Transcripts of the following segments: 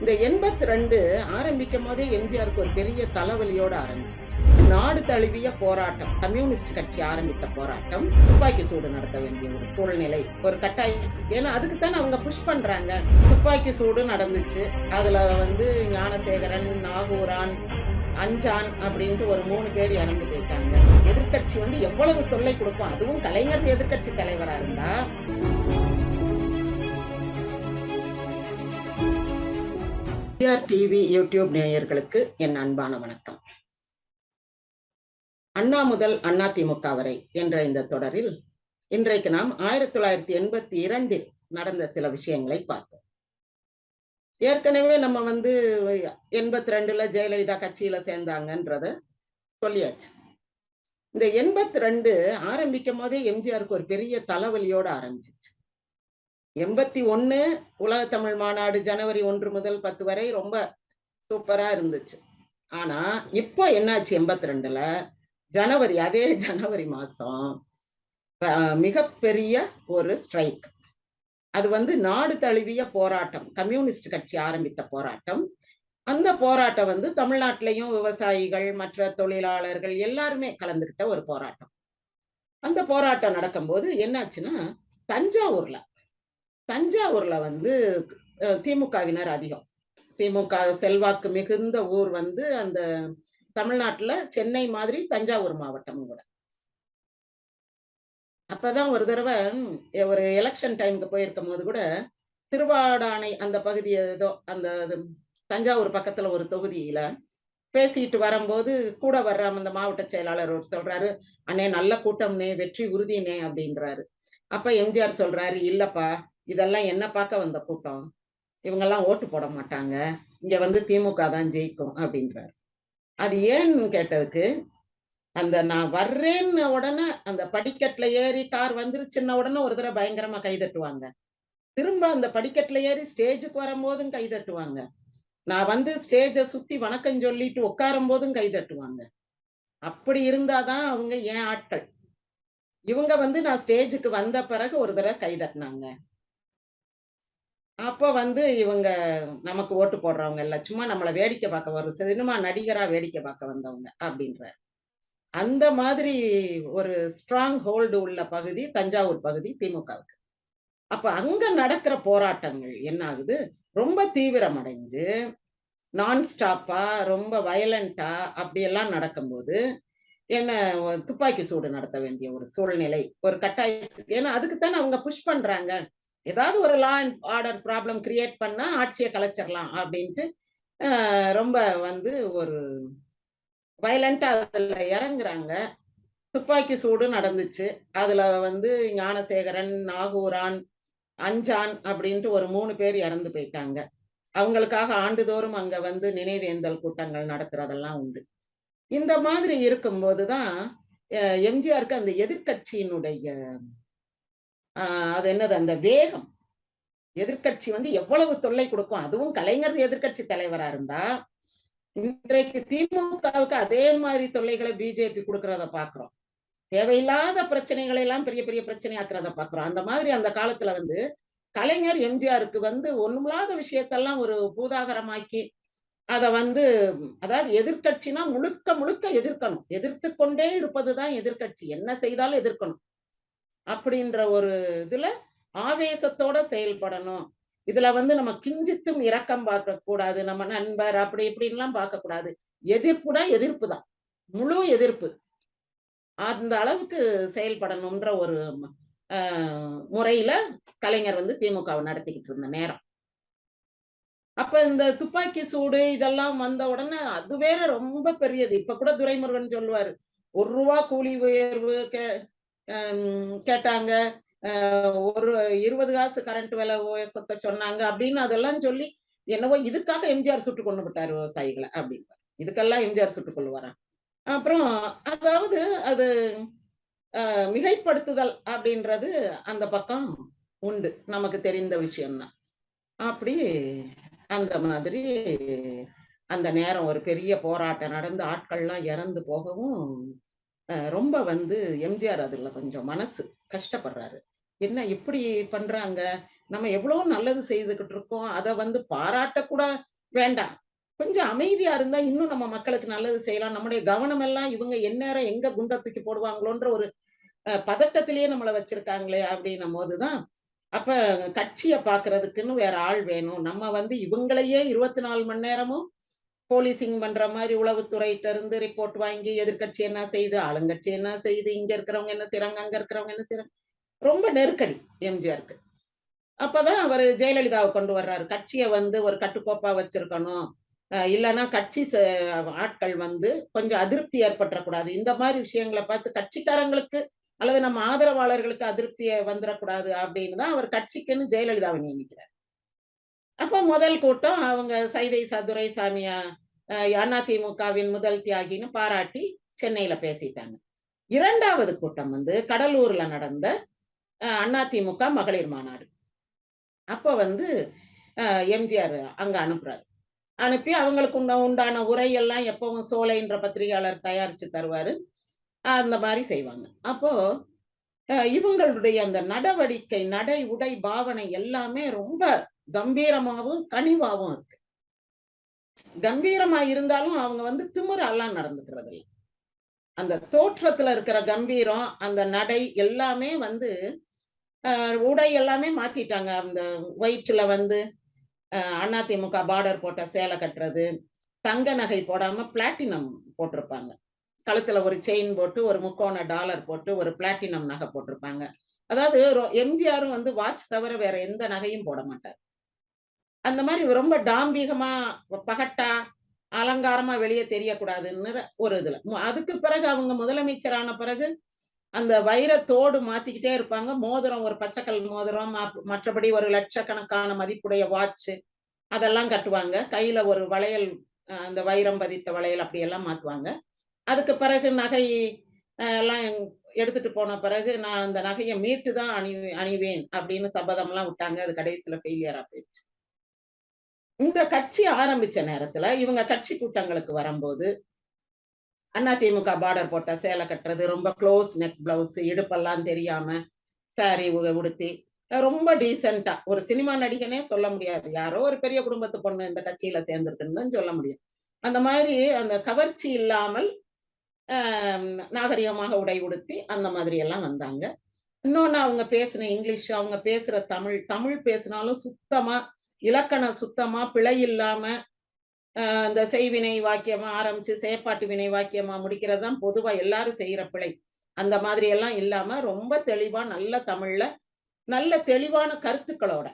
இந்த எண்பத்தி ரெண்டு ஆரம்பிக்கும் போதே எம்ஜிஆருக்கு ஒரு பெரிய தலைவலியோடு ஆரம்பிச்சிச்சு நாடு தழுவிய போராட்டம் கம்யூனிஸ்ட் கட்சி ஆரம்பித்த போராட்டம் துப்பாக்கி சூடு நடத்த வேண்டிய ஒரு சூழ்நிலை ஒரு கட்டாயம். ஏன்னா அதுக்குத்தானே அவங்க புஷ் பண்றாங்க. துப்பாக்கி சூடு நடந்துச்சு. அதுல வந்து ஞானசேகரன் நாகூரான் அஞ்சான் அப்படின்ட்டு ஒரு மூணு பேர் இறந்து போயிட்டாங்க. எதிர்க்கட்சி வந்து எவ்வளவு தொல்லை கொடுக்கும்? அதுவும் கலைஞர் எதிர்க்கட்சி தலைவரா இருந்தா? டிஆர் டிவி யூடியூப் நேயர்களுக்கு என் அன்பான வணக்கம். அண்ணா முதல் அண்ணா திமுக வரை என்ற இந்த தொடரில் இன்றைக்கு நாம் ஆயிரத்தி தொள்ளாயிரத்தி எண்பத்தி இரண்டில் நடந்த சில விஷயங்களை பார்ப்போம் ஏற்கனவே நம்ம வந்து எண்பத்தி ரெண்டுல ஜெயலலிதா கட்சியில சேர்ந்தாங்கன்றத சொல்லியாச்சு. இந்த எண்பத்தி ரெண்டு ஆரம்பிக்கும் போதே எம்ஜிஆருக்கு ஒரு பெரிய தலைவலியோட ஆரம்பிச்சிச்சு. எண்பத்தி ஒன்னு உலக தமிழ் மாநாடு ஜனவரி ஒன்று முதல் பத்து வரை ரொம்ப சூப்பரா இருந்துச்சு. ஆனா இப்போ என்னாச்சு எண்பத்தி ரெண்டுல? ஜனவரி அதே ஜனவரி மாசம் மிகப்பெரிய ஒரு ஸ்ட்ரைக். அது வந்து நாடு தழுவிய போராட்டம் கம்யூனிஸ்ட் கட்சி ஆரம்பித்த போராட்டம். அந்த போராட்டம் வந்து தமிழ்நாட்டிலையும் விவசாயிகள் மற்ற தொழிலாளர்கள் எல்லாருமே கலந்துகிட்ட ஒரு போராட்டம். அந்த போராட்டம் நடக்கும்போது என்னாச்சுன்னா தஞ்சாவூர்ல தஞ்சாவூர்ல வந்து திமுகவினர் அதிகம். திமுக செல்வாக்கு மிகுந்த ஊர் வந்து அந்த தமிழ்நாட்டுல சென்னை மாதிரி தஞ்சாவூர் மாவட்டம் கூட. அப்பதான் ஒரு தடவை ஒரு எலெக்ஷன் டைமுக்கு போயிருக்கும் போது கூட திருவாடானை அந்த பகுதி ஏதோ அந்த தஞ்சாவூர் பக்கத்துல ஒரு தொகுதியில பேசிட்டு வரும்போது கூட வர்ற அந்த மாவட்ட செயலாளர் சொல்றாரு அண்ணே நல்ல கூட்டம்னே வெற்றி உறுதினே அப்படின்றாரு. அப்ப எம்ஜிஆர் சொல்றாரு இல்லப்பா இதெல்லாம் என்ன பார்க்க வந்த கூட்டம்? இவங்கெல்லாம் ஓட்டு போட மாட்டாங்க. இங்க வந்து திமுக தான் ஜெயிக்கும் அப்படின்றாரு. அது ஏன்னு கேட்டதுக்கு அந்த நான் வர்றேன்னு உடனே அந்த படிக்கட்டுல ஏறி கார் வந்துருச்சுன்ன உடனே ஒரு தடவை பயங்கரமா கைதட்டுவாங்க திரும்ப அந்த படிக்கட்டுல ஏறி ஸ்டேஜுக்கு வரும்போதும் கைதட்டுவாங்க நான் வந்து ஸ்டேஜை சுத்தி வணக்கம் சொல்லிட்டு உட்காரும் போதும் கைதட்டுவாங்க அப்படி இருந்தாதான் அவங்க ஏன் ஆட்கள்? இவங்க வந்து நான் ஸ்டேஜுக்கு வந்த பிறகு ஒரு தடவை கைதட்டினாங்க அப்போ வந்து இவங்க நமக்கு ஓட்டு போடுறவங்க இல்லை. சும்மா நம்மளை வேடிக்கை பார்க்க வரும் சினிமா நடிகரா வேடிக்கை பார்க்க வந்தவங்க அப்படின்ற அந்த மாதிரி ஒரு ஸ்ட்ராங் ஹோல்டு உள்ள பகுதி தஞ்சாவூர் பகுதி திமுகவுக்கு. அப்ப அங்க நடக்கிற போராட்டங்கள் என்ன ஆகுது? ரொம்ப தீவிரமடைஞ்சு நான் ஸ்டாப்பா ரொம்ப வயலண்டா அப்படியெல்லாம் நடக்கும்போது என்ன துப்பாக்கி சூடு நடத்த வேண்டிய ஒரு சூழ்நிலை ஒரு கட்டாயத்துக்கு. ஏன்னா அதுக்குத்தானே அவங்க புஷ் பண்றாங்க. ஏதாவது ஒரு law and order problem create பண்ணா ஆட்சியை கலைச்சிடலாம் அப்படின்ட்டு ரொம்ப வந்து ஒரு வயலண்டா அதுல இறங்குறாங்க. துப்பாக்கி சூடு நடந்துச்சு. அதுல வந்து ஞானசேகரன் நாகூரான் அஞ்சான் அப்படின்ட்டு ஒரு மூணு பேர் இறந்து போயிட்டாங்க. அவங்களுக்காக ஆண்டுதோறும் அங்க வந்து நினைவேந்தல் கூட்டங்கள் நடத்துறதெல்லாம் உண்டு. இந்த மாதிரி இருக்கும்போதுதான் எம்ஜிஆருக்கு அந்த எதிர்கட்சியினுடைய அது என்னது? அந்த வேகம். எதிர்கட்சி வந்து எவ்வளவு தொல்லை கொடுக்கும்? அதுவும் கலைஞர் எதிர்கட்சி தலைவரா இருந்தா இன்றைக்கு திமுகவுக்கு அதே மாதிரி தொல்லைகளை பிஜேபி கொடுக்கறத பாக்குறோம். தேவையில்லாத பிரச்சனைகளை எல்லாம் பெரிய பெரிய பிரச்சனை ஆக்குறத பாக்குறோம். அந்த மாதிரி அந்த காலத்துல வந்து கலைஞர் எம்ஜிஆருக்கு வந்து ஒண்ணுமில்லாத விஷயத்தெல்லாம் ஒரு பூதாகரமாக்கி அத வந்து அதாவது எதிர்கட்சினா முழுக்க முழுக்க எதிர்க்கணும். எதிர்த்து கொண்டே இருப்பதுதான் எதிர்கட்சி என்ன செய்தாலும் எதிர்க்கணும். அப்படின்ற ஒரு இதுல ஆவேசத்தோட செயல்படணும். இதுல வந்து நம்ம கிஞ்சித்தும் இரக்கம் பார்க்க கூடாது நம்ம நண்பர் அப்படி இப்படின்லாம் பார்க்க கூடாது எதிர்ப்புனா எதிர்ப்பு தான். முழு எதிர்ப்பு. அந்த அளவுக்கு செயல்படணும்ன்ற ஒரு முறையில கலைஞர் வந்து திமுகவை நடத்திக்கிட்டு இருந்த நேரம். அப்ப இந்த துப்பாக்கி சூடு இதெல்லாம் வந்த உடனே அது வேற ரொம்ப பெரியது. இப்ப கூட துரைமுருகன் சொல்லுவாரு ஒரு ரூபா கூலி உயர்வு கேட்டாங்க ஒரு இருபது காசு கரண்ட் விலை உயர்த்த சொன்னாங்க அப்படின்னு அதெல்லாம் சொல்லி என்னவோ இதுக்காக எம்ஜிஆர் சுட்டு கொண்டு விட்டாரு விவசாயிகளை அப்படின்னு இதுக்கெல்லாம் எம்ஜிஆர் சுட்டு கொள்ளுவாரான் அப்புறம் அதாவது அது மிகைப்படுத்துதல் அப்படின்றது அந்த பக்கம் உண்டு. நமக்கு தெரிந்த விஷயம்தான். அப்படி அந்த மாதிரி அந்த நேரம் ஒரு பெரிய போராட்டம் நடந்து ஆட்கள்லாம் இறந்து போகவும் ரொம்ப வந்து எம்ஜிஆர் அதுல கொஞ்சம் மனசு கஷ்டப்படுறாரு. என்ன இப்படி பண்றாங்க? நம்ம எவ்வளவு நல்லது செய்துகிட்டு இருக்கோம். அதை வந்து பாராட்டக்கூட வேண்டாம். கொஞ்சம் அமைதியா இருந்தா இன்னும் நம்ம மக்களுக்கு நல்லது செய்யலாம். நம்முடைய கவனம் எல்லாம் இவங்க எந்நேரம் எங்க குண்டை தூக்கி போடுவாங்களோன்ற ஒரு அஹ், பதட்டத்திலேயே நம்மள வச்சிருக்காங்களே அப்படின்னும் போதுதான். அப்ப கட்சியை பாக்குறதுக்குன்னு வேற ஆள் வேணும். நம்ம வந்து இவங்களையே இருபத்தி நாலு மணி நேரமும் போலீசிங் பண்ற மாதிரி உளவுத்துறையிட்ட இருந்து ரிப்போர்ட் வாங்கி எதிர்க்கட்சி என்ன செய்து ஆளுங்கட்சி என்ன செய்யுது இங்க இருக்கிறவங்க என்ன செய்றாங்க அங்க இருக்கிறவங்க என்ன செய்றாங்க. ரொம்ப நெருக்கடி எம்ஜிஆருக்கு. அப்பதான் அவர் ஜெயலலிதாவை கொண்டு வர்றாரு. கட்சியை வந்து ஒரு கட்டுக்கோப்பா வச்சிருக்கணும். அஹ் இல்லைன்னா கட்சி ஆட்கள் வந்து கொஞ்சம் அதிருப்தி ஏற்பட்டுறக்கூடாது. இந்த மாதிரி விஷயங்களை பார்த்து கட்சிக்காரங்களுக்கு அல்லது நம்ம ஆதரவாளர்களுக்கு அதிருப்தியை வந்துடக்கூடாது அப்படின்னு தான் அவர் கட்சிக்குன்னு ஜெயலலிதாவை நியமிக்கிறார். அப்ப முதல் கூட்டம் அவங்க சைதை சதுரை சாமியா அதிமுகவின் முதல் தியாகின்னு பாராட்டி சென்னையில பேசிட்டாங்க. இரண்டாவது கூட்டம் வந்து கடலூர்ல நடந்த அதிமுக மகளிர் மாநாடு. அப்ப வந்து எம்ஜிஆர் அங்க அனுப்புறாரு. அனுப்பி அவங்களுக்கு உண்டான உரையெல்லாம் எப்பவும் சோலைன்ற பத்திரிகையாளர் தயாரிச்சு தருவாரு. அந்த மாதிரி செய்வாங்க. அப்போ இவங்களுடைய அந்த நடவடிக்கை நடை உடை பாவனை எல்லாமே ரொம்ப கம்பீரமாவும் கனிவாவும் இருக்கு. கம்பீரமா இருந்தாலும் அவங்க வந்து திமுறெல்லாம் நடந்துக்கிறது இல்லை அந்த தோற்றத்துல இருக்கிற கம்பீரம் அந்த நடை எல்லாமே வந்து உடை எல்லாமே மாத்திட்டாங்க. அந்த ஒயிட்ல வந்து அஹ், அதிமுக பார்டர் போட்ட சேலை கட்டுறது தங்க நகை போடாம பிளாட்டினம் போட்டிருப்பாங்க. கழுத்துல ஒரு செயின் போட்டு ஒரு முக்கோண டாலர் போட்டு ஒரு பிளாட்டினம் நகை போட்டிருப்பாங்க. அதாவது ரொ- எம்ஜிஆரும் வந்து வாட்ச் தவிர வேற எந்த நகையும் போட மாட்டார். அந்த மாதிரி ரொம்ப டாம்பீகமா பகட்டா அலங்காரமா வெளியே தெரியக்கூடாதுன்னு ஒரு இதுல. அதுக்கு பிறகு அவங்க முதலமைச்சரான பிறகு அந்த வைரத்தோடு மாத்திக்கிட்டே இருப்பாங்க. மோதிரம் ஒரு பச்சைக்கல் மோதிரம் மற்றபடி ஒரு லட்சக்கணக்கான மதிப்புடைய வாட்ச் அதெல்லாம் கட்டுவாங்க. கையில ஒரு வளையல் அந்த வைரம் பதித்த வளையல் அப்படியெல்லாம் மாத்துவாங்க. அதுக்கு பிறகு நகை எல்லாம் எடுத்துட்டு போன பிறகு நான் அந்த நகையை மீட்டு தான் அணி அணிவேன் அப்படின்னு சபதம்லாம் விட்டாங்க. அது கடைசியில ஃபெயிலியரா போயிடுச்சு. இந்த கட்சி ஆரம்பிச்ச நேரத்துல இவங்க கட்சி கூட்டங்களுக்கு வரும்போது அதிமுக பார்டர் போட்ட சேலை கட்டுறது ரொம்ப க்ளோஸ் நெக் பிளவுஸ் இடுப்பெல்லாம் தெரியாம சாரி உடுத்தி ரொம்ப டீசெண்டா ஒரு சினிமா நடிகனே சொல்ல முடியாது. யாரோ ஒரு பெரிய குடும்பத்து பொண்ணு இந்த கட்சியில சேர்ந்துருக்குன்னு தான் சொல்ல முடியும். அந்த மாதிரி அந்த கவர்ச்சி இல்லாமல் ஆஹ் நாகரிகமாக உடை உடுத்தி அந்த மாதிரி எல்லாம் வந்தாங்க. இன்னொன்னு அவங்க பேசின இங்கிலீஷ் அவங்க பேசுற தமிழ் தமிழ் பேசினாலும் சுத்தமா இலக்கணம் சுத்தமா பிழை இல்லாம ஆஹ் இந்த செய்வினை வாக்கியமா ஆரம்பிச்சு செயற்பாட்டு வினை வாக்கியமா முடிக்கிறது தான் பொதுவா எல்லாரும் செய்யற பிழை. அந்த மாதிரி எல்லாம் இல்லாம ரொம்ப தெளிவா நல்ல தமிழ்ல நல்ல தெளிவான கருத்துக்களோட.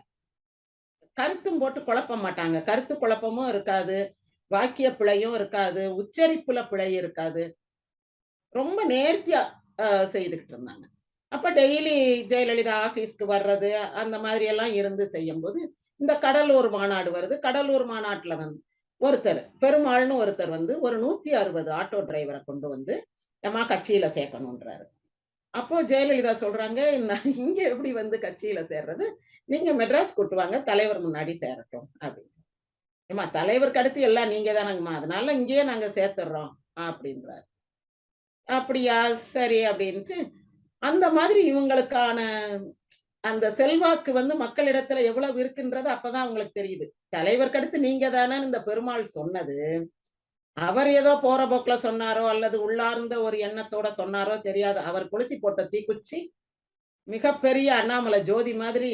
கருத்தும் போட்டு குழப்ப மாட்டாங்க. கருத்து குழப்பமும் இருக்காது வாக்கிய பிழையும் இருக்காது உச்சரிப்புல பிழை இருக்காது. ரொம்ப நேர்த்தியா ஆஹ் செய்துகிட்டு இருந்தாங்க. அப்ப டெய்லி ஜெயலலிதா ஆபீஸ்க்கு வர்றது அந்த மாதிரி எல்லாம் இருந்து செய்யும்போது இந்த கடலூர் மாநாடு வருது. கடலூர் மாநாட்டுல வந்து ஒருத்தர் பெருமாள்னு ஒருத்தர் வந்து ஒரு நூத்தி அறுபது ஆட்டோ டிரைவரை கொண்டு வந்து ஏமா கட்சியில சேர்க்கணுன்றாரு அப்போ ஜெயலலிதா சொல்றாங்க "நான் இங்க எப்படி வந்து கட்சியில சேர்றது? நீங்க மெட்ராஸ் கூட்டு வாங்க தலைவர் முன்னாடி சேரட்டும் அப்படின்னு. ஏமா தலைவருக்கு அடுத்து எல்லாம் நீங்க தானங்கம்மா அதனால இங்கேயே நாங்க சேர்த்துடுறோம் அப்படின்றாரு. அப்படியா சரி அப்படின்ட்டு அந்த மாதிரி இவங்களுக்கான அந்த செல்வாக்கு வந்து மக்களிடத்துல எவ்வளவு இருக்குன்றது அப்பதான் அவங்களுக்கு தெரியுது. தலைவருக்கு அடுத்து நீங்க தானே இந்த பெருமாள் சொன்னது. அவர் ஏதோ போற போக்குல சொன்னாரோ அல்லது உள்ளார்ந்த ஒரு எண்ணத்தோட சொன்னாரோ தெரியாது. அவர் கொளுத்தி போட்ட தீக்குச்சி மிகப்பெரிய அண்ணாமலை ஜோதி மாதிரி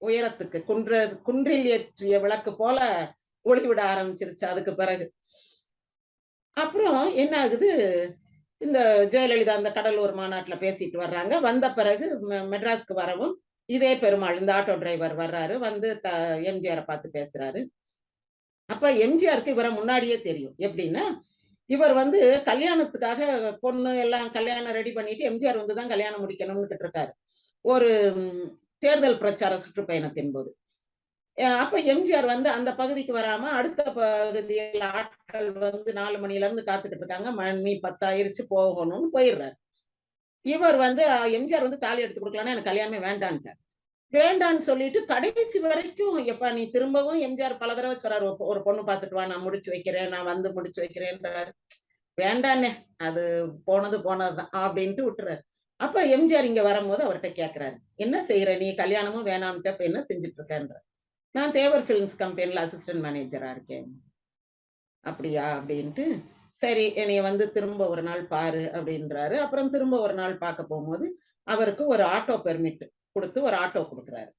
உயரத்துக்கு குன்ற குன்றில் ஏற்றிய விளக்கு போல ஒளிவிட ஆரம்பிச்சிருச்சு. அதுக்கு பிறகு. அப்புறம் என்ன ஆகுது? இந்த ஜெயலலிதா அந்த கடலூர் மாநாட்டில் பேசிட்டு வர்றாங்க. வந்த பிறகு மெட்ராஸ்க்கு வரவும் இதே பெருமாள் இந்த ஆட்டோ டிரைவர் வர்றாரு. வந்து த எம்ஜிஆரை பார்த்து பேசுறாரு. அப்ப எம்ஜிஆருக்கு இவரை முன்னாடியே தெரியும். எப்படின்னா இவர் வந்து கல்யாணத்துக்காக பொண்ணு எல்லாம் கல்யாணம் ரெடி பண்ணிட்டு எம்ஜிஆர் வந்து தான் கல்யாணம் முடிக்கணும்னு இருக்காரு. ஒரு தேர்தல் பிரச்சார சுற்றுப்பயணத்தின் போது. அப்ப எம்ஜிஆர் வந்து அந்த பகுதிக்கு வராம அடுத்த பகுதியில் ஆட்கள் வந்து நாலு மணில இருந்து காத்துக்கிட்டு இருக்காங்க. மணி பத்தாயிருச்சு போகணும்னு போயிடுறாரு. இவர் வந்து எம்ஜிஆர் வந்து தாலி எடுத்து கொடுக்கலாம்னா எனக்கு கல்யாணமே வேண்டான்ட்டார். வேண்டான்னு சொல்லிட்டு கடைசி வரைக்கும் எப்ப நீ திரும்பவும் எம்ஜிஆர் பல தடவை சொல்றாரு "ஒரு பொண்ணு பார்த்துட்டு வா நான் முடிச்சு வைக்கிறேன் நான் வந்து முடிச்சு வைக்கிறேன்றாரு. வேண்டானே அது போனது போனதுதான் அப்படின்ட்டு விட்டுறாரு. அப்ப எம்ஜிஆர் இங்க வரும்போது அவர்ட்ட கேக்குறாரு "என்ன செய்யற நீ? கல்யாணமும் வேணாம்ட்ட இப்ப என்ன செஞ்சுட்டு இருக்கன்ற?" "நான் தேவர் ஃபிலிம்ஸ் கம்பெனியில் அசிஸ்டன்ட் மேனேஜரா இருக்கேன்." "அப்படியா?" அப்படின்ட்டு, "சரி என்னைய வந்து திரும்ப ஒரு நாள் பாரு" அப்படின்றாரு. அப்புறம் திரும்ப ஒரு நாள் பார்க்க போகும்போது அவருக்கு ஒரு ஆட்டோ பெர்மிட் குடுத்து ஒரு ஆட்டோ குடுக்குறாரு.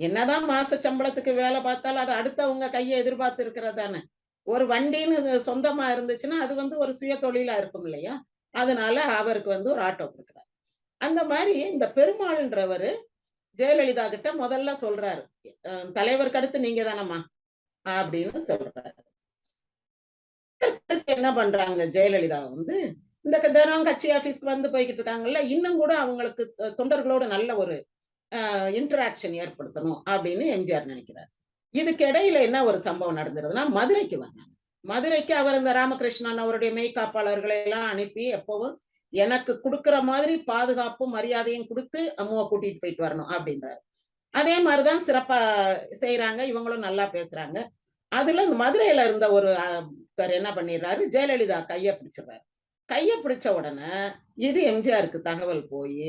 என்னதான் மாச சம்பளத்துக்கு வேலை பார்த்தாலும், அது அடுத்தவங்க கைய எதிர்பார்த்து இருக்கிறது தானே. ஒரு வண்டின்னு சொந்தமா இருந்துச்சுன்னா, அது வந்து ஒரு சுய தொழிலா இருக்கும் இல்லையா? அதனால அவருக்கு வந்து ஒரு ஆட்டோ குடுக்குறாரு. அந்த மாதிரி இந்த பெருமாள்ன்றவரு ஜெயலலிதா கிட்ட முதல்ல சொல்றாரு. "தலைவருக்கு அடுத்து நீங்க தானம்மா" அப்படின்னு சொல்றாரு. என்ன பண்றாங்க ஜெயலலிதா வந்து, இந்த க தினம் கட்சி ஆபீஸ்க்கு வந்து போய்கிட்டு இருக்காங்கல்ல, இன்னும் கூட அவங்களுக்கு தொண்டர்களோட நல்ல ஒரு இன்டராக்ஷன் ஏற்படுத்தணும் அப்படின்னு எம்ஜிஆர் நினைக்கிறார். இதுக்கு இடையில என்ன ஒரு சம்பவம் நடந்துருதுன்னா, மதுரைக்கு வந்தாங்க. மதுரைக்கு அவர் இந்த ராமகிருஷ்ணன் அவருடைய மெய்காப்பாளர்களை எல்லாம் அனுப்பி எப்பவும் எனக்கு கொடுக்கற மாதிரி பாதுகாப்பும், மரியாதையும் குடுத்து அம்முவ கூட்டிட்டு போயிட்டு வரணும் அப்படின்றாரு. அதே மாதிரிதான் சிறப்பா செய்யறாங்க இவங்களும் நல்லா பேசுறாங்க. அதுல இந்த மதுரையில இருந்த ஒரு என்ன பண்ணிடுறாரு, ஜெயலலிதா கைய பிடிச்சிடுறாரு. கைய பிடிச்ச உடனே, இது எம்ஜிஆருக்கு தகவல் போயி,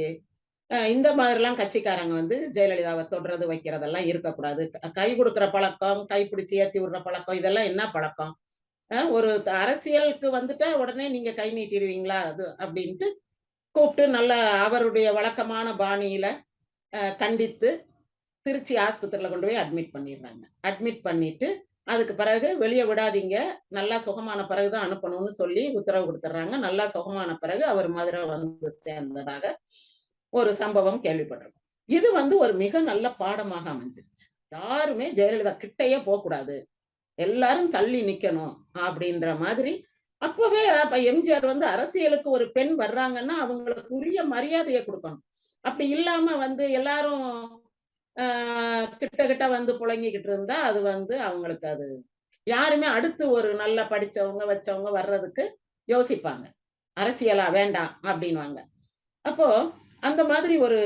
அ இந்த மாதிரிலாம் கட்சிக்காரங்க வந்து ஜெயலலிதாவை தொடுறது, வைக்கிறதெல்லாம் இருக்கக்கூடாது. கை கொடுக்குற பழக்கம், கை பிடிச்சி ஏத்தி விடுற பழக்கம், இதெல்லாம் என்ன பழக்கம்? ஒரு அரசியலுக்கு வந்துட்டா உடனே நீங்க கை நீட்டிடுவீங்களா அது அப்படின்ட்டு கூப்பிட்டு நல்லா அவருடைய வழக்கமான பாணியில கண்டித்து, திருச்சி ஆஸ்பத்திரியில கொண்டு போய் அட்மிட் பண்ணிடுறாங்க. அட்மிட் பண்ணிட்டு, அதுக்கு பிறகு வெளியே விடாதீங்க. நல்லா சுகமான பிறகு தான் அனுப்பணும்னு சொல்லி உத்தரவு கொடுத்துட்றாங்க நல்லா சுகமான பிறகு அவர் மதுரை வந்து சேர்ந்ததாக ஒரு சம்பவம் கேள்விப்படுறோம் இது வந்து ஒரு மிக நல்ல பாடமாக அமைஞ்சிருச்சு. யாருமே ஜெயலலிதா கிட்டையே போகக்கூடாது எல்லாரும் தள்ளி நிக்கணும் அப்படின்ற மாதிரி, அப்பவே அப்ப எம்ஜிஆர் வந்து அரசியலுக்கு ஒரு பெண் வர்றாங்கன்னா, அவங்களுக்கு உரிய மரியாதையை கொடுக்கணும் அப்படி இல்லாம வந்து எல்லாரும் கிட்ட கிட்ட வந்து புழங்கிக்கிட்டு இருந்தா, அது வந்து அவங்களுக்கு அது யாருமே அடுத்து ஒரு நல்ல படிச்சவங்க, வச்சவங்க வர்றதுக்கு யோசிப்பாங்க. அரசியலா வேண்டாம் அப்படின்னுவாங்க. அப்போ அந்த மாதிரி ஒரு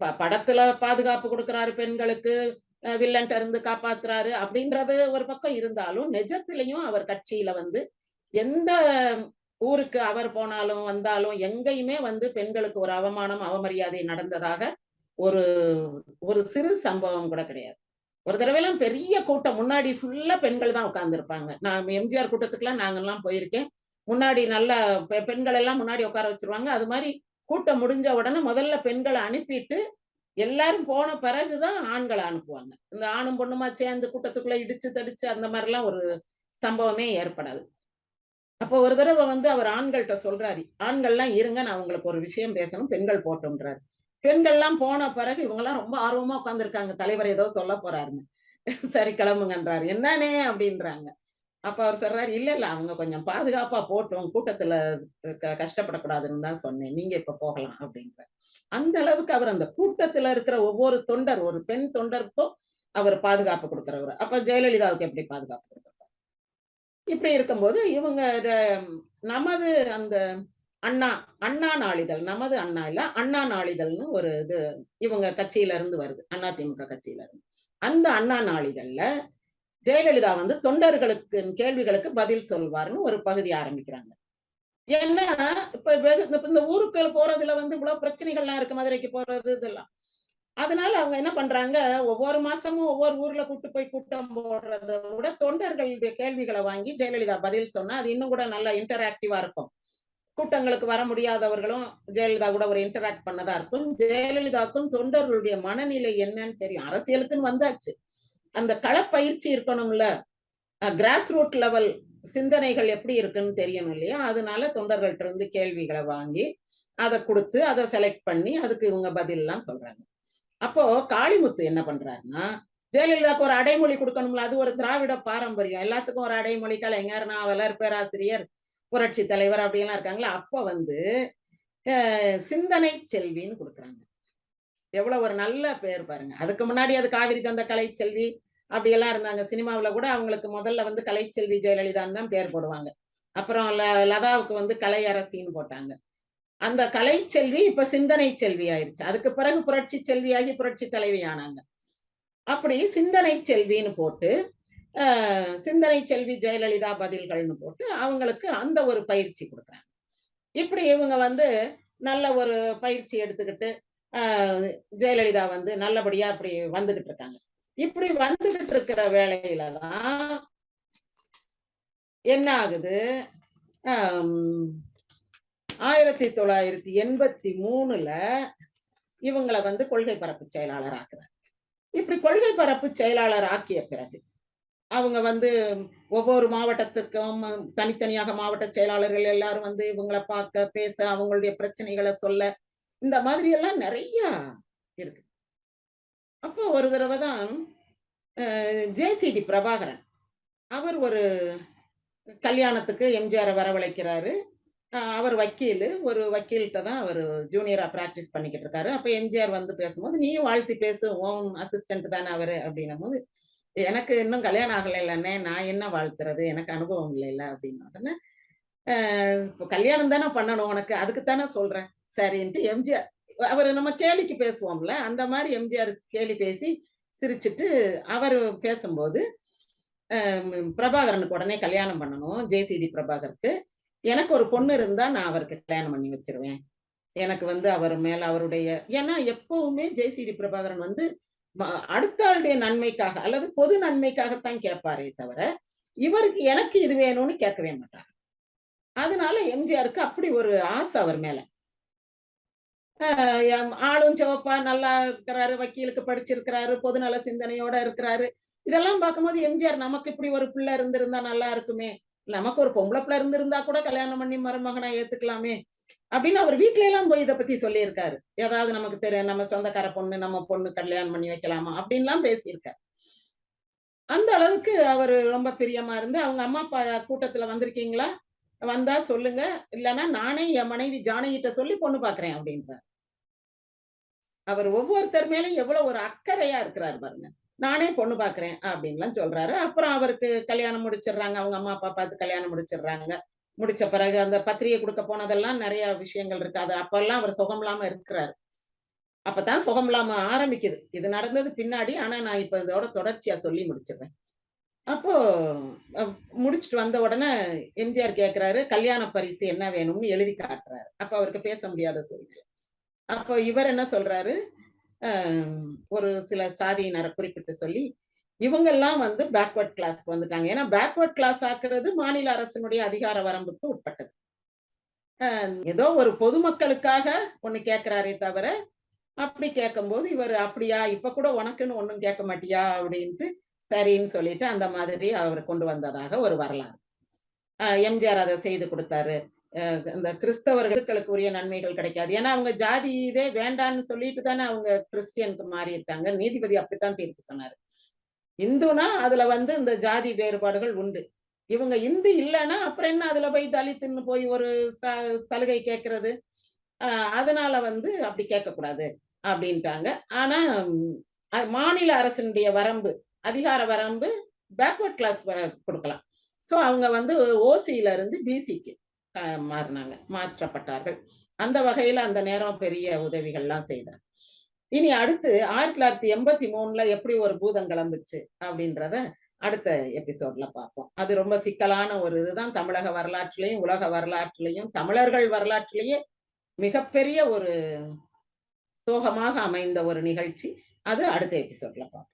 ப படத்துல பாதுகாப்பு குடுக்குறாரு பெண்களுக்கு, வில்லன்ட்ட இருந்து காப்பாத்துறாரு அப்படின்றது ஒரு பக்கம் இருந்தாலும், நிஜத்திலையும் அவர் கட்சியில வந்து எந்த ஊருக்கு அவர் போனாலும், வந்தாலும் எங்கேயுமே வந்து பெண்களுக்கு ஒரு அவமானம், அவமரியாதை நடந்ததாக ஒரு ஒரு சிறு சம்பவம் கூட கிடையாது. ஒரு தடவைலாம் பெரிய கூட்டம் முன்னாடி ஃபுல்லா பெண்கள் தான் உட்கார்ந்துருப்பாங்க நான் எம்ஜிஆர் கூட்டத்துக்குலாம் நாங்கெல்லாம் போயிருக்கேன். முன்னாடி நல்லா பெ பெண்கள் எல்லாம் முன்னாடி உட்கார வச்சிருவாங்க அது மாதிரி கூட்டம் முடிஞ்ச உடனே முதல்ல பெண்களை அனுப்பிட்டு, எல்லாரும் போன பிறகுதான் ஆண்களை அனுப்புவாங்க. இந்த ஆணும், பொண்ணுமா சேர்ந்து கூட்டத்துக்குள்ள இடிச்சு, தடிச்சு அந்த மாதிரிலாம் ஒரு சம்பவமே ஏற்படாது. அப்போ ஒரு தடவ வந்து அவர் ஆண்கள்கிட்ட சொல்றாரு. "ஆண்கள்லாம் இருங்க, நான் உங்களுக்கு ஒரு விஷயம் பேசணும். பெண்கள் போட்டோம்ன்றாரு பெண்கள்லாம் போன பிறகு இவங்கெல்லாம் ரொம்ப ஆர்வமா உட்காந்துருக்காங்க தலைவர் ஏதோ சொல்லப் போறாருன்னு. "சரி கிளம்புங்கன்றாரு." என்னன்னே அப்படின்றாங்க. அப்ப அவர் சொல்றாரு, "இல்ல, இல்ல அவங்க கொஞ்சம் பாதுகாப்பா போட்டோம் கூட்டத்துல க கஷ்டப்படக்கூடாதுன்னு தான் சொன்னேன். நீங்க இப்ப போகலாம்." அப்படின்ற அந்த அளவுக்கு அவர் அந்த கூட்டத்துல இருக்கிற ஒவ்வொரு தொண்டர், ஒரு பெண் தொண்டருக்கும் அவர் பாதுகாப்பு குடுக்கிறவரு. அப்ப ஜெயலலிதாவுக்கு எப்படி பாதுகாப்பு குடுத்திருப்பார்? இப்படி இருக்கும்போது இவங்க நமது அந்த அண்ணா அண்ணா நாளிதழ், நமது அண்ணா இல்ல, அண்ணா நாளிதழ்னு ஒரு இது இவங்க கட்சியில இருந்து வருது. அதிமுக கட்சியில இருந்து. அந்த அண்ணா நாளிதழ்ல ஜெயலலிதா வந்து தொண்டர்களுக்கு கேள்விகளுக்கு பதில் சொல்வார்ன்னு ஒரு பகுதி ஆரம்பிக்கிறாங்க. ஏன்னா, இப்ப இந்த ஊருக்கு போறதுல வந்து இவ்வளவு பிரச்சனைகள்லாம் இருக்கு. மதுரைக்கு போறது இதெல்லாம். அதனால அவங்க என்ன பண்றாங்க, ஒவ்வொரு மாசமும் ஒவ்வொரு ஊர்ல கூட்டு போய் கூட்டம் போடுறத விட, தொண்டர்களுடைய கேள்விகளை வாங்கி ஜெயலலிதா பதில் சொன்னா, அது இன்னும் கூட நல்லா இன்டராக்டிவா இருக்கும். கூட்டங்களுக்கு வர முடியாதவர்களும் ஜெயலலிதா கூட ஒரு இன்டராக்ட் பண்ணதா இருக்கும். ஜெயலலிதாவுக்கும் தொண்டர்களுடைய மனநிலை என்னன்னு தெரியும். அரசியலுக்குன்னு வந்தாச்சு. அந்த களப்பயிற்சி இருக்கணும்ல. கிராஸ் ரூட் லெவல் சிந்தனைகள் எப்படி இருக்குன்னு தெரியணும் இல்லையா? அதனால தொண்டர்கள்ட்ட இருந்து கேள்விகளை வாங்கி, அத குடுத்து, அத செலக்ட் பண்ணி, அதுக்கு இவங்க பதிலெல்லாம் சொல்றாங்க. அப்போ காளிமுத்து என்ன பண்றாருன்னா, ஜெயலலிதாவுக்கு ஒரு அடைமொழி குடுக்கணும்ல. அது ஒரு திராவிட பாரம்பரியம். எல்லாத்துக்கும் ஒரு அடைமொழி, கலைஞர், நாவலர், பேராசிரியர், புரட்சி தலைவர் அப்படியெல்லாம் இருக்காங்களா அப்ப வந்து சிந்தனை செல்வின்னு கொடுக்குறாங்க எவ்வளவு ஒரு நல்ல பேர் பாருங்க. அதுக்கு முன்னாடி அது காவிரி தந்த கலை செல்வி அப்படியெல்லாம் இருந்தாங்க. சினிமாவுல கூட அவங்களுக்கு முதல்ல வந்து கலைச்செல்வி ஜெயலலிதான்னு தான் பேர் போடுவாங்க. அப்புறம் ல லதாவுக்கு வந்து கலையரசின்னு போட்டாங்க. அந்த கலைச்செல்வி இப்ப சிந்தனை செல்வி ஆயிருச்சு. அதுக்கு பிறகு புரட்சி செல்வியாகி புரட்சி தலைவி ஆனாங்க. அப்படி சிந்தனை செல்வின்னு போட்டு, சிந்தனை செல்வி ஜெயலலிதா பதில்கள்னு போட்டு, அவங்களுக்கு அந்த ஒரு பயிற்சி கொடுக்குறாங்க இப்படி இவங்க வந்து நல்ல ஒரு பயிற்சி எடுத்துக்கிட்டு ஆஹ், ஜெயலலிதா வந்து நல்லபடியா அப்படி வந்துகிட்டு இருக்காங்க இப்படி வந்துகிட்டு இருக்கிற வேலையில தான் என்ன ஆகுது ஆயிரத்தி தொள்ளாயிரத்தி எண்பத்தி மூணுல இவங்கள வந்து கொள்கை பரப்பு செயலாளர் ஆக்குறார் இப்படி கொள்கை பரப்பு செயலாளர் ஆக்கிய பிறகு அவங்க வந்து ஒவ்வொரு மாவட்டத்துக்கும் தனித்தனியாக மாவட்ட செயலாளர்கள் எல்லாரும் வந்து இவங்கள பார்க்க பேச அவங்களுடைய பிரச்சனைகளை சொல்ல இந்த மாதிரி எல்லாம் நிறைய இருக்கு. அப்போ ஒரு தடவை தான் ஜேசிடி பிரபாகரன் அவர் ஒரு கல்யாணத்துக்கு எம்ஜிஆரை வரவழைக்கிறாரு. அவர் வக்கீல் ஒரு வக்கீல்கிட்ட தான் அவர் ஜூனியராக பிராக்டிஸ் பண்ணிக்கிட்டு இருக்காரு. அப்போ எம்ஜிஆர் வந்து பேசும்போது நீயும் வாழ்த்தி பேசு ஓன் அசிஸ்டன்ட் தானே அவர்? அப்படின்னும் போது எனக்கு இன்னும் கல்யாணம் ஆகலை இல்லைன்னே நான் என்ன வாழ்த்துறது? எனக்கு அனுபவம் இல்லைல்ல அப்படின்னு உடனே இப்போ கல்யாணம் தானே பண்ணணும் உனக்கு அதுக்கு தானே சொல்கிறேன் சரின்ட்டு எம்ஜிஆர் அவர் நம்ம கேலிக்கு பேசுவோம்ல அந்த மாதிரி எம்ஜிஆர் கேலி பேசி சிரிச்சிட்டு அவர் பேசும்போது பிரபாகரனுக்கு உடனே கல்யாணம் பண்ணணும் ஜேசிடி பிரபாகருக்கு. எனக்கு ஒரு பொண்ணு இருந்தா நான் அவருக்கு கல்யாணம் பண்ணி வச்சிருவேன். எனக்கு வந்து அவர் மேல அவருடைய ஏன்னா எப்பவுமே ஜெய்சிடி பிரபாகரன் வந்து அடுத்தாளுடைய அடுத்த ஆளுடைய நன்மைக்காக அல்லது பொது நன்மைக்காகத்தான் கேட்பாரே தவிர இவருக்கு எனக்கு இது வேணும்னு கேட்கவே மாட்டார். அதனால எம்ஜிஆருக்கு அப்படி ஒரு ஆசை அவர் மேல. ஆளும் சிவப்பா நல்லா இருக்கிறாரு வக்கீலுக்கு படிச்சிருக்கிறாரு பொதுநல சிந்தனையோட இருக்கிறாரு. இதெல்லாம் பார்க்கும்போது எம்ஜிஆர் நமக்கு இப்படி ஒரு பிள்ளை இருந்திருந்தா நல்லா இருக்குமே. நமக்கு ஒரு பொம்பளை பிள்ளை இருந்திருந்தா கூட கல்யாணம் பண்ணி மருமகனா ஏத்துக்கலாமே. அப்படின்னு அவர் வீட்ல எல்லாம் போய் இதை பத்தி சொல்லியிருக்காரு. ஏதாவது நமக்கு தெரியும் நம்ம சொந்தக்கார பொண்ணு நம்ம பொண்ணு கல்யாணம் பண்ணி வைக்கலாமா? அப்படின்லாம் பேசியிருக்காரு. அந்த அளவுக்கு அவர் ரொம்ப பிரியமா இருந்து அவங்க அம்மா அப்பா கூட்டத்துல வந்திருக்கீங்களா? வந்தா சொல்லுங்க. இல்லைன்னா நானே என் மனைவி ஜானகிட்ட சொல்லி பொண்ணு பாக்குறேன் அப்படின்றார். அவர் ஒவ்வொருத்தர் மேலும் எவ்வளவு ஒரு அக்கறையா இருக்கிறார் பாருங்க. நானே பொண்ணு பாக்குறேன் அப்படின்லாம் சொல்றாரு. அப்புறம் அவருக்கு கல்யாணம் முடிச்சிடுறாங்க. அவங்க அம்மா அப்பா பார்த்து கல்யாணம் முடிச்சிடுறாங்க. முடிச்ச பிறகு அந்த பத்திரிகை கொடுக்க போனதெல்லாம் நிறைய விஷயங்கள் இருக்கு. அது அப்பெல்லாம் அவர் சுகம் இல்லாம இருக்கிறாரு. அப்பதான் சுகம் இல்லாம ஆரம்பிக்குது. இது நடந்தது பின்னாடி. ஆனா நான் இப்ப இதோட தொடர்ச்சியா சொல்லி முடிச்சிடுறேன். அப்போ முடிச்சுட்டு வந்த உடனே எம்ஜிஆர் கேட்கிறாரு கல்யாண பரிசு என்ன வேணும்னு எழுதி காட்டுறாரு. அப்ப அவருக்கு பேச முடியாத சூழ்நிலை. அப்போ இவர் என்ன சொல்றாரு? ஒரு சில சாதியினரை குறிப்பிட்டு சொல்லி இவங்கெல்லாம் வந்து பேக்வர்ட் கிளாஸ்க்கு வந்துட்டாங்க. ஏன்னா பேக்வர்ட் கிளாஸ் ஆக்குறது மாநில அரசினுடைய அதிகார வரம்புக்கு உட்பட்டது. ஏதோ ஒரு பொதுமக்களுக்காக ஒண்ணு கேட்கிறாரே தவிர அப்படி கேட்கும்போது இவர் அப்படியா? இப்ப கூட உனக்குன்னு ஒன்றும் கேட்க மாட்டியா? அப்படின்ட்டு சரின்னு சொல்லிட்டு அந்த மாதிரி அவர் கொண்டு வந்ததாக ஒரு வரலாறு. ஆஹ் எம்ஜிஆர் அதை செய்து கொடுத்தாரு. ஆஹ் இந்த கிறிஸ்தவர்களுக்கு உரிய நன்மைகள் கிடைக்காது. ஏன்னா அவங்க ஜாதி இதே வேண்டான்னு சொல்லிட்டு தானே அவங்க கிறிஸ்டியனுக்கு மாறி இருக்காங்க நீதிபதி அப்படித்தான் தீர்ப்பு சொன்னாரு. இந்துனா அதுல வந்து இந்த ஜாதி வேறுபாடுகள் உண்டு. இவங்க இந்து இல்லைன்னா அப்புறம் என்ன அதுல போய் தலித்துன்னு போய் ஒரு ச சலுகை கேட்கறது? ஆஹ் அதனால வந்து அப்படி கேட்கக்கூடாது அப்படின்ட்டாங்க. ஆனா மாநில அரசினுடைய வரம்பு அதிகார வரம்பு பேக்வர்ட் கிளாஸ் கொடுக்கலாம். ஸோ அவங்க வந்து ஓசியில இருந்து பிசிக்கு மாறினாங்க. மாற்றப்பட்டார்கள். அந்த வகையில அந்த நேரம் பெரிய உதவிகள்லாம் செய்தார். இனி அடுத்து ஆயிரத்தி தொள்ளாயிரத்தி எண்பத்தி மூணுல எப்படி ஒரு பூதம் கிளம்புச்சு அப்படின்றத அடுத்த எபிசோட்ல பார்ப்போம். அது ரொம்ப சிக்கலான ஒரு இதுதான். தமிழக வரலாற்றிலையும் உலக வரலாற்றிலையும் தமிழர்கள் வரலாற்றிலேயே மிகப்பெரிய ஒரு சோகமாக அமைந்த ஒரு நிகழ்ச்சி. அது அடுத்த எபிசோட்ல பார்ப்போம்.